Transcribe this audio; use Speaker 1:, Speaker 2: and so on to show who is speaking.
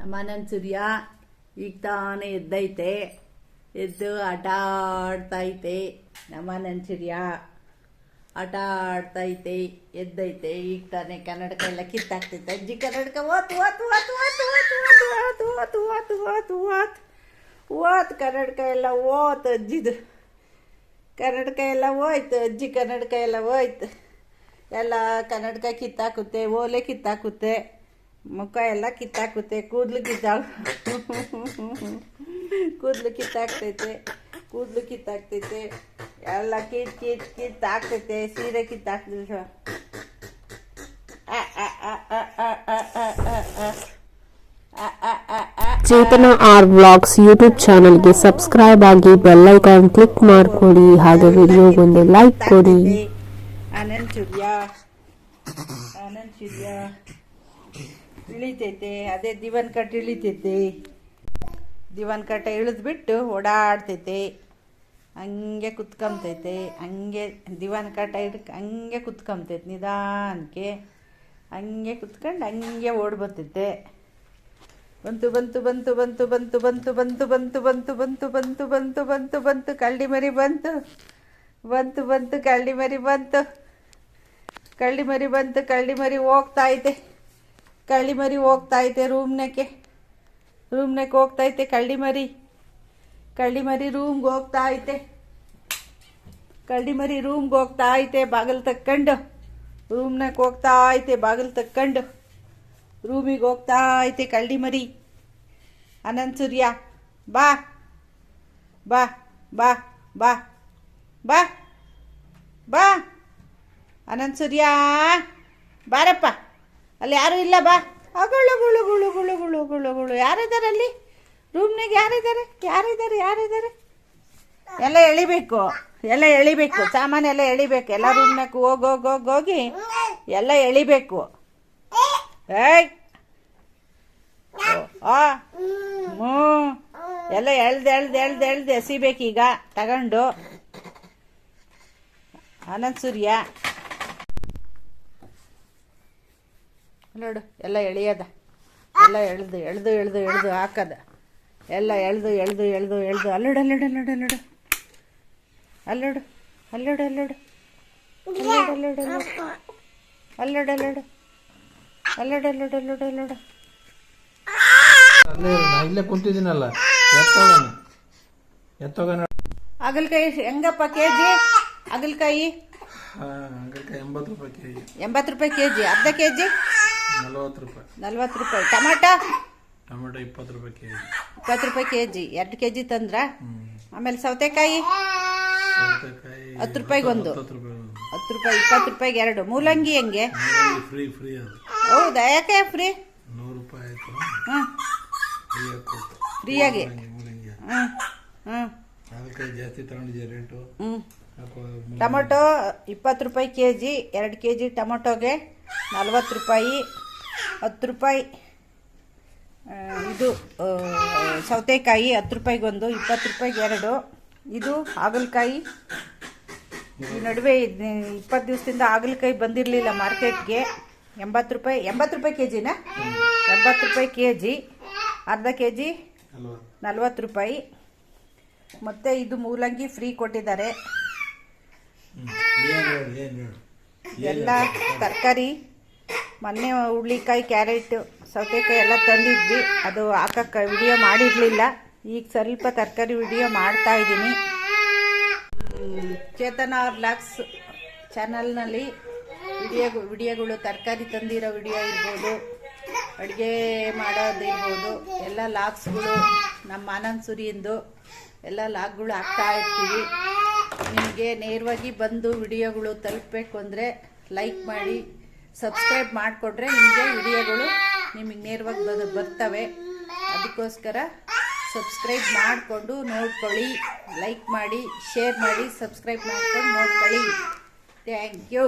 Speaker 1: ನಮ್ಮ ಅಣ್ಣನ್ ಸೂರ್ಯ ಈಗ ತಾನೇ ಎದ್ದೈತೆ ಎದ್ದು ಆಟ ಆಡ್ತೈತೆ ನಮ್ಮ ಅಣ್ಣನ್ ಸೂರ್ಯ ಆಟ ಆಡ್ತೈತೆ ಎದ್ದೈತೆ ಈಗ ತಾನೇ ಕನ್ನಡಕ ಎಲ್ಲ ಕಿತ್ತಾಕ್ತೈತೆ ಅಜ್ಜಿ ಕನ್ನಡಕ ಓತ್ ಓತ್ ಓತ್ ಓತ್ ಓತ್ ಓತ್ ಓತ್ ಓತ್ ಓತ್ ಓತ್ ಓತ್ ಕನ್ನಡಕ ಎಲ್ಲ ಓತ್ ಅಜ್ಜಿದು ಕನ್ನಡಕ ಎಲ್ಲ ಹೋಯ್ತು ಅಜ್ಜಿ ಕನ್ನಡಕ ಎಲ್ಲ ಹೋಯ್ತು ಎಲ್ಲ ಕನ್ನಡಕ ಕಿತ್ತಾಕುತ್ತೆ ಓಲೆ ಕಿತ್ತಾಕುತ್ತೆ ಮುಖ ಎಲ್ಲ ಕಿತ್ತಾಕುತ್ತೆ ಕೂದಲು ಕಿತ್ತಾಗ ಕೂದಲು ಕಿತ್ತಾಕ್ತೈತೆ ಕೂದಲು ಕಿತ್ತಾಕ್ತೈತೆ ಎಲ್ಲ ಕಿತ್ ಕಿತ್ ಕಿತ್ತಾಕ್ತೈತೆ ಸೀರೆ ಕಿತ್ತಾಕ್ತಿದ್ರು
Speaker 2: ಚೇತನ ಆರ್ ಬ್ಲಾಗ್ಸ್ ಯೂಟ್ಯೂಬ್ ಚಾನಲ್ಗೆ ಸಬ್ಸ್ಕ್ರೈಬ್ ಆಗಿ ಬೆಲ್ ಐಕಾನ್ ಕ್ಲಿಕ್ ಮಾಡಿಕೊಡಿ ಹಾಗೆ ವಿಡಿಯೋಗೊಂದು ಲೈಕ್ ಕೊಡಿ
Speaker 1: ಆನಂದ್ ಸೂರ್ಯ ಆನಂದ್ ಸೂರ್ಯ ಇಳಿತೈತೆ ಅದೇ ದಿವನ್ ಕಟ್ ಇಳಿತೈತೆ ದಿವನ್ ಕಟ್ಟ ಇಳಿದ್ಬಿಟ್ಟು ಓಡಾಡ್ತೈತೆ ಹಂಗೆ ಕುತ್ಕೊಂತೈತೆ ಹಂಗೆ ದಿವಾನ್ ಕಟ್ಟ ಹಂಗೆ ಕುತ್ಕೊಂತೈತೆ ನಿಧಾನಕ್ಕೆ ಹಂಗೆ ಕುತ್ಕೊಂಡು ಹಂಗೆ ಓಡ್ ಬರ್ತೈತೆ ಬಂತು ಬಂತು ಬಂತು ಬಂತು ಬಂತು ಬಂತು ಬಂತು ಬಂತು ಬಂತು ಬಂತು ಬಂತು ಬಂತು ಬಂತು ಬಂತು ಕಳ್ಳಿ ಮರಿ ಬಂತು ಬಂತು ಬಂತು ಕಳ್ಳಿ ಮರಿ ಬಂತು ಕಳ್ಳಿ ಮರಿ ಬಂತು ಕಳ್ಳಿ ಮರಿ ಹೋಗ್ತಾ ಐತೆ ಕಳ್ಳಿ ಮರಿ ಹೋಗ್ತಾ ಐತೆ ರೂಮ್ನಕ್ಕೆ. ರೂಮ್ನಕ್ಕೆ ಹೋಗ್ತಾ ಐತೆ ಕಳ್ಳಿ ಮರಿ ಕಳ್ಳಿ ಮರಿ ರೂಮ್ಗೆ ಹೋಗ್ತಾ ಐತೆ ಕಳ್ಳಿ ಮರಿ ರೂಮ್ಗೆ ಹೋಗ್ತಾ ಐತೆ ಬಾಗಿಲು ತಕ್ಕೊಂಡು. ರೂಮ್ನಾಗ ಹೋಗ್ತಾ ಐತೆ ಬಾಗಿಲು ತಕ್ಕೊಂಡು. ರೂಮಿಗೆ ಹೋಗ್ತಾ ಐತೆ ಕಳ್ಳಿ ಮರಿ ಅನಂತ್ ಸೂರ್ಯ, ಬಾ. ಬಾ ಬಾ ಬಾ. ಬಾ. ಬಾ. ಅನಂತ ಸೂರ್ಯ, ಬಾರಪ್ಪ. ಅಲ್ಲಿ ಯಾರೂ ಇಲ್ಲ, ಬಾ. ಅಗಳು, ಗುಳು ಗುಳು ಗುಳು ಗುಳು ಗುಳು ಗುಳು. ಯಾರಿದ್ದಾರೆ ಅಲ್ಲಿ? ರೂಮ್ನಾಗ ಯಾರಿದ್ದಾರೆ? ಯಾರಿದ್ದಾರೆ ಯಾರಿದ್ದಾರೆ? ಎಲ್ಲ ಎಳಿಬೇಕು. ಎಲ್ಲ ಎಳಿಬೇಕು. ಸಾಮಾನು ಎಲ್ಲ ಎಳಿಬೇಕು. ಎಲ್ಲ ರೂಮ್ನಾಗ ಹೋಗಿ ಎಲ್ಲ ಎಳಿಬೇಕು. ಏಯ್! ಹ್ಞೂ. ಎಲ್ಲ ಎಳ್ದು ಎಳ್ದು ಎಳ್ದು ಎಳ್ದು ಎಸಿಬೇಕೀಗ. ತಗೊಂಡು. ಅನಂತ್ ಸೂರ್ಯ. ನೋಡು ಎಲ್ಲ ಎಳೆಯೋದ. ಎಲ್ಲ ಎಳ್ದು ಎಳ್ದು ಎಳ್ದು ಎಳ್ದು ಹಾಕದ. ಎಲ್ಲ ಎಳ್ದು ಎಳ್ದು ಎಳ್ದು ಎಳ್ದು. ಅಲ್ಲೋಡು ಅಲ್ಲೋಡು ಅಲ್ಲೋಡು ಅಲ್ಲೋಡು. ಅಲ್ಲೋಡು ಅಲ್ಲೋಡು ಅಲ್ಲೋಡು. ಅಲ್ಲೋಡು ಅಲ್ಲೋಡು ಅಲ್ಲೋಡು. ಅಲ್ಲೋಡು ಅಲ್ಲೋಡು. ಅಲ್ಲೋಡು ಅಲ್ಲೋಡು
Speaker 3: ಅಲ್ಲೇ ಇಲ್ಲೇ ಕುಂತಿದ್ದೀನಲ್ಲ. ಹಾಗಲ್ಕಾಯಿ ಎತ್ತೋಗಣ.
Speaker 1: ಹಾಗಲಕಾಯಿ ಹೆಂಗಪ್ಪ ಕೆ ಜಿ ಹಾಗಲಕಾಯಿ
Speaker 3: ಎಂಬತ್ತು ರೂಪಾಯಿ ಕೆ ಜಿ
Speaker 1: ಎಂಬತ್ತು ರೂಪಾಯಿ ಕೆ ಜಿ ಅರ್ಧ ಕೆ ಜಿ
Speaker 3: ನಲವತ್ತು ರೂಪಾಯಿ.
Speaker 1: ನಲ್ವತ್ತು ರೂಪಾಯಿ. ಟೊಮಾಟೊ?
Speaker 3: ಟೊಮೆಟೊ ಇಪ್ಪತ್ತು ರೂಪಾಯಿ ಕೆ ಜಿ
Speaker 1: ಇಪ್ಪತ್ತು ರೂಪಾಯಿ ಕೆ ಜಿ ಎರಡು ಕೆ ಜಿ ತಂದ್ರ ಆಮೇಲೆ ಸೌತೆಕಾಯಿ?
Speaker 3: ಸೌತೆಕಾಯಿ
Speaker 1: ಹತ್ತು ರೂಪಾಯಿಗೊಂದು
Speaker 3: ಹತ್ತು ರೂಪಾಯಿ ಒಂದು.
Speaker 1: ಹತ್ತು ರೂಪಾಯಿ ಇಪ್ಪತ್ತು ರೂಪಾಯಿಗೆ ಎರಡು. ಮೂಲಂಗಿ ಹೆಂಗೆ?
Speaker 3: ಫ್ರೀ ಫ್ರೀ ಅದು.
Speaker 1: ಹೌದಾ? ಯಾಕೆ ಫ್ರೀ
Speaker 3: ನೂರು ರೂಪಾಯಿ ಆಯಿತು.
Speaker 1: ಹಾಂ.
Speaker 3: ಫ್ರೀಯಾಗಿ ಕೊಟ್ಟು
Speaker 1: ಫ್ರೀಯಾಗಿ
Speaker 3: ಮೂಲಂಗಿ ಮೂಲಂಗಿ
Speaker 1: ಹ್ಞೂ ಹ್ಞೂ
Speaker 3: ಜಾಸ್ತಿ ತಗೊಂಡಿದ್ದೆ ರೇಟು?
Speaker 1: ಹ್ಞೂ
Speaker 3: ಯಾಕೋ
Speaker 1: ಟೊಮೊಟೊ ಇಪ್ಪತ್ತು ರೂಪಾಯಿ ಕೆ ಜಿ ಎರಡು ಕೆ ಜಿ ಟೊಮೊಟೊಗೆ ನಲ್ವತ್ತು ರೂಪಾಯಿ, ಹತ್ತು ರೂಪಾಯಿ ಇದು ಸೌತೆಕಾಯಿ ಹತ್ತು ರೂಪಾಯಿಗೊಂದು, ಇಪ್ಪತ್ತು ರೂಪಾಯಿಗೆ ಎರಡು. ಇದು ಹಾಗಲಕಾಯಿ. ಈ ನಡುವೆ ಇಪ್ಪತ್ತು ದಿವಸದಿಂದ ಹಾಗಲಕಾಯಿ ಬಂದಿರಲಿಲ್ಲ ಮಾರ್ಕೆಟ್ಗೆ. ಎಂಬತ್ತು ರೂಪಾಯಿ ಎಂಬತ್ತು ರೂಪಾಯಿ ಕೆ ಜಿನಾ ಎಂಬತ್ತು ರೂಪಾಯಿ ಕೆ ಜಿ ಅರ್ಧ ಕೆ ಜಿ ನಲ್ವತ್ತು ರೂಪಾಯಿ. ಮತ್ತು ಇದು ಮೂಲಂಗಿ ಫ್ರೀ ಕೊಟ್ಟಿದ್ದಾರೆ. ಎಲ್ಲ ತರಕಾರಿ ಮೊನ್ನೆ ಹುಳ್ಳಿಕಾಯಿ ಕ್ಯಾರೆಟ್ ಸೌತೆಕಾಯಿ ಎಲ್ಲ ತಂದಿದ್ವಿ. ಅದು ಹಾಕಕ್ಕೆ ವಿಡಿಯೋ ಮಾಡಿರಲಿಲ್ಲ. ಈಗ ಸ್ವಲ್ಪ ತರಕಾರಿ ವಿಡಿಯೋ ಮಾಡ್ತಾ ಇದ್ದೀನಿ. ಚೇತನ ಚೇತನ ಲಾಕ್ಸ್ ಚಾನಲ್ನಲ್ಲಿ ವಿಡಿಯೋ ವಿಡಿಯೋಗಳು ತರಕಾರಿ ತಂದಿರೋ ವಿಡಿಯೋ ಇರ್ಬೋದು ಅಡುಗೆ ಮಾಡೋದಿರ್ಬೋದು ಎಲ್ಲ ಲಾಕ್ಸ್ಗಳು ನಮ್ಮ ಆನಂದ್ ಸುರಿಯಿಂದು ಎಲ್ಲ ಲಾಗ್ಗಳು ಹಾಕ್ತಾ ಇರ್ತೀವಿ. ನಿಮಗೆ ನೇರವಾಗಿ ಬಂದು ವಿಡಿಯೋಗಳು ತಲುಪಬೇಕು ಅಂದರೆ ಲೈಕ್ ಮಾಡಿ ಸಬ್ಸ್ಕ್ರೈಬ್ ಮಾಡಿಕೊಟ್ರೆ ನಿಮಗೆ ವಿಡಿಯೋಗಳು ನಿಮಗೆ ನೇರವಾಗಿ ಬದ ಬರ್ತವೆ. ಅದಕ್ಕೋಸ್ಕರ ಸಬ್ಸ್ಕ್ರೈಬ್ ಮಾಡಿಕೊಂಡು ನೋಡ್ಕೊಳ್ಳಿ ಲೈಕ್ ಮಾಡಿ ಶೇರ್ ಮಾಡಿ ಸಬ್ಸ್ಕ್ರೈಬ್ ಮಾಡ್ಕೊಂಡು ನೋಡ್ಕೊಳ್ಳಿ. Thank you